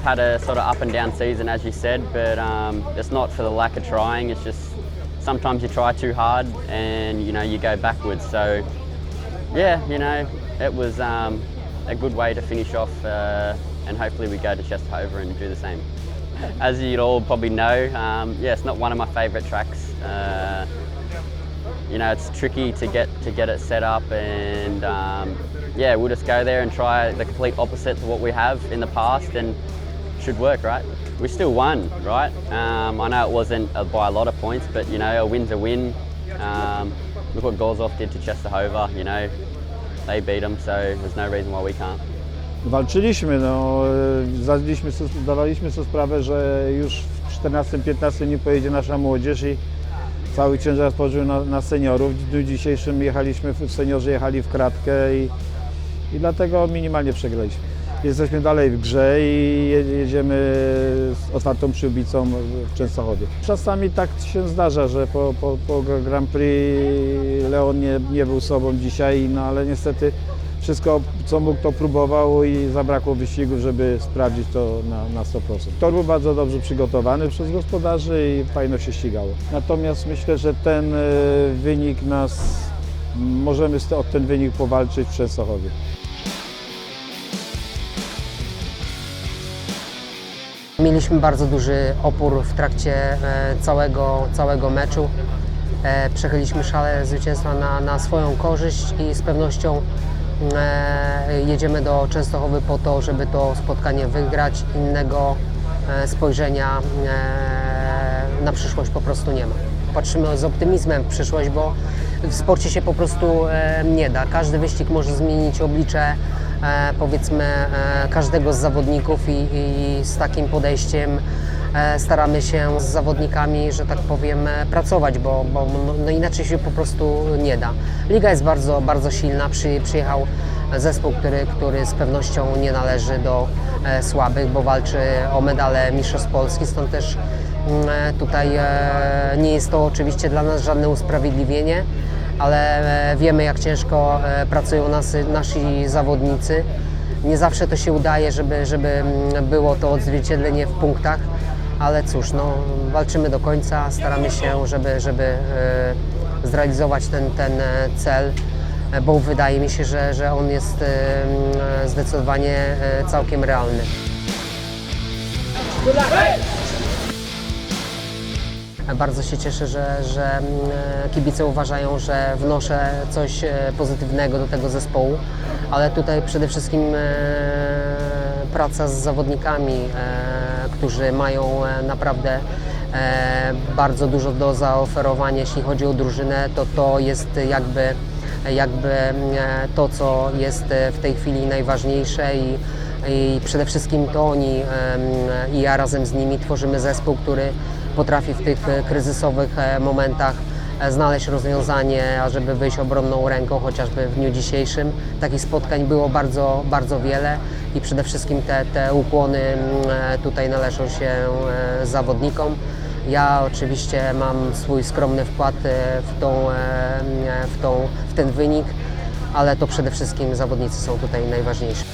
had a sort of up and down season, as you said, but um, it's not for the lack of trying. It's just sometimes you try too hard and you know you go backwards. So yeah, you know it was um, a good way to finish off, uh, and hopefully we go to Chesterhover and do the same. As you'd all probably know, um, yeah, it's not one of my favourite tracks. Uh, you know, it's tricky to get to get it set up, and um, yeah, we'll just go there and try the complete opposite to what we have in the past, and should work, right? We still won, right? Um, I know it wasn't uh, by a lot of points, but you know, a win's a win. Um, look what Gorzov did to Chesterhover. You know, they beat them, so there's no reason why we can't. Walczyliśmy, no, e, zdaliśmy zdawaliśmy sobie sprawę, że już w 14-15 nie pojedzie nasza młodzież i cały ciężar spożył na, na seniorów. W dniu dzisiejszym jechaliśmy, seniorzy jechali w kratkę i, i dlatego minimalnie przegraliśmy. Jesteśmy dalej w grze i je- jedziemy z otwartą przyłbicą w Częstochowie. Czasami tak się zdarza, że po, po, po Grand Prix Leon nie, nie był sobą dzisiaj, no ale niestety wszystko co mógł to próbował i zabrakło wyścigów, żeby sprawdzić to na, na 100%. Tor był bardzo dobrze przygotowany przez gospodarzy i fajno się ścigało. Natomiast myślę, że ten e, wynik nas, możemy o ten wynik powalczyć w Częstochowie. Mieliśmy bardzo duży opór w trakcie e, całego, całego meczu. E, Przechyliśmy szale zwycięstwa na, na swoją korzyść i z pewnością e, jedziemy do Częstochowy po to, żeby to spotkanie wygrać. Innego spojrzenia na przyszłość po prostu nie ma. Patrzymy z optymizmem w przyszłość, bo w sporcie się po prostu nie da. Każdy wyścig może zmienić oblicze powiedzmy e, każdego z zawodników i, i z takim podejściem e, staramy się z zawodnikami, że tak powiem, e, pracować, bo, bo no, no inaczej się po prostu nie da. Liga jest bardzo, bardzo silna. Przy, przyjechał zespół, który, który z pewnością nie należy do e, słabych, bo walczy o medale Mistrzostw Polski, stąd też mm, e, tutaj e, nie jest to oczywiście dla nas żadne usprawiedliwienie, ale e, wiemy jak ciężko e, pracują nasy, nasi zawodnicy. Nie zawsze to się udaje, żeby, żeby mm, było to odzwierciedlenie w punktach, ale cóż, no, walczymy do końca, staramy się, żeby, żeby e, zrealizować ten, ten cel, bo wydaje mi się, że, że on jest mm, zdecydowanie całkiem realny. Bardzo się cieszę, że, że mm, kibice uważają, że wnoszę coś e, pozytywnego do tego zespołu, ale tutaj przede wszystkim e, praca z zawodnikami, e, którzy mają naprawdę bardzo dużo do zaoferowania, jeśli chodzi o drużynę, to to jest jakby, jakby e, to, co jest w tej chwili najważniejsze i, i przede wszystkim to oni i ja razem z nimi tworzymy zespół, który potrafi w tych e, kryzysowych e, momentach e, znaleźć rozwiązanie, ażeby wyjść obronną ręką, chociażby w dniu dzisiejszym. Takich spotkań było bardzo, bardzo wiele i przede wszystkim te, te ukłony tutaj należą się zawodnikom. Ja oczywiście mam swój skromny wkład w, tą, w, tą, w ten wynik, ale to przede wszystkim zawodnicy są tutaj najważniejsi.